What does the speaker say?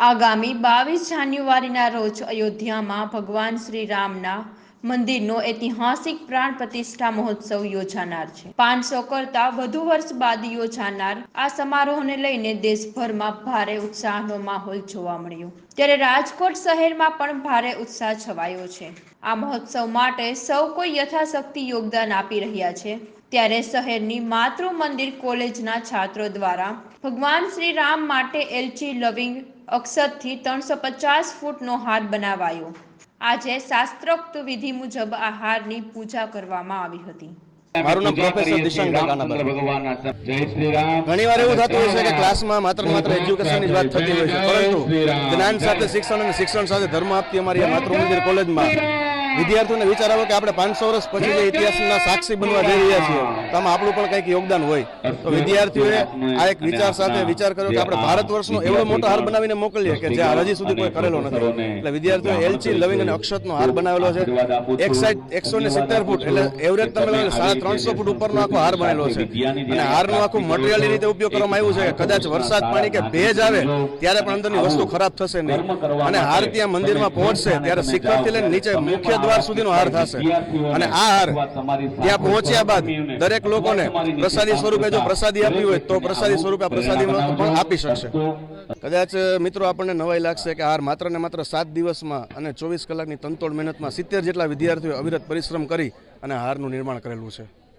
આગામી બાવીસ જાન્યુઆરીના રોજ અયોધ્યામાં ભગવાન શ્રી રામના મંદિરનો ઐતિહાસિક પ્રાણ પ્રતિષ્ઠા મહોત્સવ યોજાનાર છે. પાંચસો કરતા વધુ વર્ષ બાદ યોજાનાર આ સમારોહને લઈને દેશભરમાં ભારે ઉત્સાહનો માહોલ જોવા મળ્યો. ત્યારે રાજકોટ શહેરમાં પણ ભારે ઉત્સાહ છવાયો છે. આ મહોત્સવ માટે સૌ કોઈ યથાશક્તિ યોગદાન આપી રહ્યા છે. ત્યારે શહેરની માતૃ મંદિર કોલેજના છાત્રો દ્વારા ભગવાન શ્રી રામ માટે એલચી લવિંગ અક્ષતથી ત્રણસો પચાસ ફૂટનો હાર બનાવાયો. આજે શાસ્ત્રોક્ત વિધિ મુજબ આહારની હારની પૂજા કરવામાં આવી હતી. મારું નામ પ્રોફેસર દિશાંક કાનાભાઈ. ભગવાનના જય શ્રી રામ ઘણી વાર એવું થતું હોય છે કે ક્લાસમાં માત્ર માત્ર એજ્યુકેશનની જ વાત થતી હોય છે. પરંતુ જ્ઞાન સાથે શિક્ષણ અને શિક્ષણ સાથે ધર્મ આપતી અમારી આ માતૃ મંદિર કોલેજમાં વિદ્યાર્થીઓને વિચાર આવે કે આપણે પાંચસો વર્ષ પછી જે ઇતિહાસના સાક્ષી બનવા જઈ રહ્યા છીએ તો આમાં આપણું પણ કંઈક યોગદાન હોય. તો વિદ્યાર્થીઓએ આ એક વિચાર સાથે વિચાર કર્યો કે આપણે ભારત વર્ષનો એવડો મોટો હાર બનાવીને મોકલીએ કે જે હજી સુધી કોઈ કરેલો નથી. એટલે વિદ્યાર્થીઓ એલચી લવિંગ અને અક્ષતનો હાર બનાવેલો છે. એક સાઈડ એકસો ને સિત્તેર ફૂટ એટલે એવરેજ તમે સાડા ત્રણસો ફૂટ ઉપરનો આખો હાર બનેલો છે. અને હારનો આખું મટીરિયલ રીતે ઉપયોગ કરવામાં આવ્યું છે કે કદાચ વરસાદ પાણી કે ભેજ આવે ત્યારે પણ અંદરની વસ્તુ ખરાબ થશે નહીં. અને હાર ત્યાં મંદિરમાં પહોંચશે ત્યારે શિખરથી લઈને નીચે મુખ્ય દ્વાર સુધીનો હાર થશે. અને આ હાર ત્યાં પહોંચ્યા બાદ દરેક લોકોને પ્રસાદી સ્વરૂપે જો પ્રસાદી આપી હોય તો પ્રસાદી સ્વરૂપે પ્રસાદી પણ આપી શકશે. કદાચ મિત્રો આપણને નવાઈ લાગશે કે હાર માત્ર ને માત્ર સાત દિવસમાં અને ચોવીસ કલાકની તંતોડ મહેનતમાં સિત્તેર જેટલા વિદ્યાર્થીઓ અવિરત પરિશ્રમ કરી અને હારનું નિર્માણ કરેલું છે.